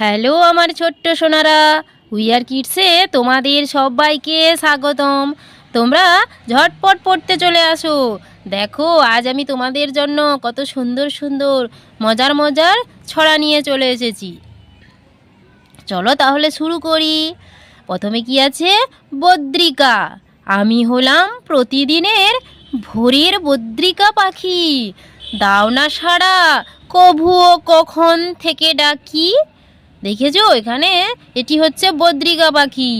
Hello আমার ছোট্ট Sonara wear কিডসে তোমাদের সবাইকে স্বাগতম। তোমরা ঝটপট পড়তে চলে আসো। দেখো, আজ আমি তোমাদের জন্য কত সুন্দর সুন্দর, মজার মজার ছড়া নিয়ে চলে এসেছি। চলো তাহলে শুরু করি। প্রথমে কি আছে? বদ্রিকা। আমি হলাম প্রতিদিনের ভোরের বদ্রিকা পাখি। দাও না সাড়া, কভুও কখন থেকে ডাকি? দেখেছ? এখানে এটি হচ্ছে বদ্রিকা পাখি।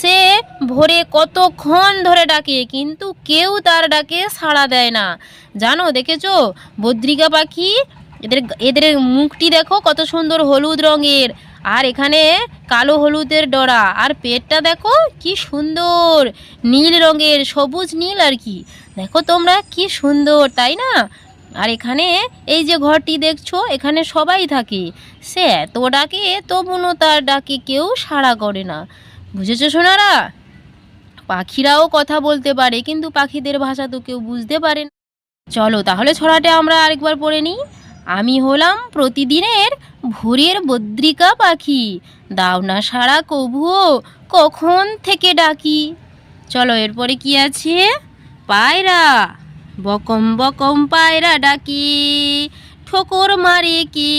সে ভোরে কতক্ষণ ধরে ডাকে, কিন্তু কেউ তার ডাকে সাড়া দেয় না। জানো, দেখেছ? বদ্রিকা পাখি, এদের এদের মুখটি দেখো কত সুন্দর হলুদ রঙের। আর এখানে কালো হলুদের ডরা। আর পেটটা দেখো কি সুন্দর, নীল রঙের, সবুজ নীল আর কি। দেখো তোমরা, কি সুন্দর, তাই না? আর এখানে এই যে ঘরটি দেখছ, এখানে সবাই থাকে। সে এত ডাকে তবুও তার ডাকে কেউ সাড়া করে না। বুঝেছ সোনারা? পাখিরাও কথা বলতে পারে, কিন্তু পাখিদের ভাষা তো কেউ বুঝতে পারে না। চলো তাহলে ছড়াটা আমরা আরেকবার পড়ে নিই। আমি হলাম প্রতিদিনের ভোরের বদ্রিকা পাখি। দাও না সারা কভুও কখন থেকে ডাকি? চলো এরপরে কি আছে? পায়রা। বকম বকম পায়রা ডাকি, ঠোকর মারে কি?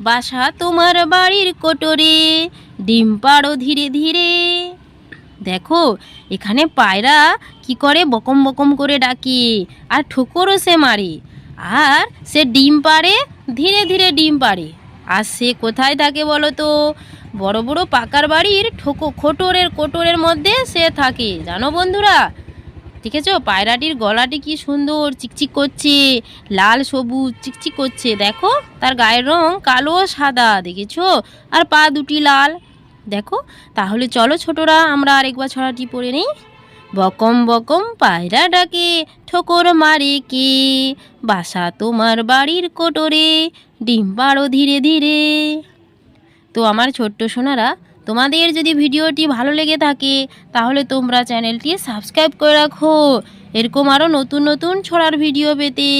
বাসা তোমার বাড়ির কোটরে, ডিম পাড়ো ধীরে ধীরে। দেখো, এখানে পায়রা কি করে বকম বকম করে ডাকে, আর ঠোকরও সে মারে, আর সে ডিম পাড়ে, ধীরে ধীরে ডিম পাড়ে। আর সে কোথায় থাকে বলো তো? বড় বড় পাকার বাড়ির ঠোকো খোটরের কোটরের মধ্যে সে থাকে। জানো বন্ধুরা দেখেছ? পায়রাটির গলাটি কি সুন্দর, চিকচিক করছে, লাল, সবুজ, চিকচিক করছে। দেখো, তার গায়ের রং কালো সাদা, দেখেছ? আর পা দুটি লাল। দেখো, তাহলে চলো ছোটরা, আমরা আরেকবার ছড়াটি পড়ে নিই। বকম বকম পায়রা ডাকে, ঠোকর মারে কে? বাসা তোমার বাড়ির কোটরে, ডিম পাড়ো ধীরে ধীরে। তো আমার ছোট্ট সোনারা তোমাদের যদি ভিডিওটি ভালো লেগে থাকে, তাহলে তোমরা চ্যানেলটি সাবস্ক্রাইব করে রাখো। এরকম আরও নতুন নতুন ছড়ার ভিডিও পেতে।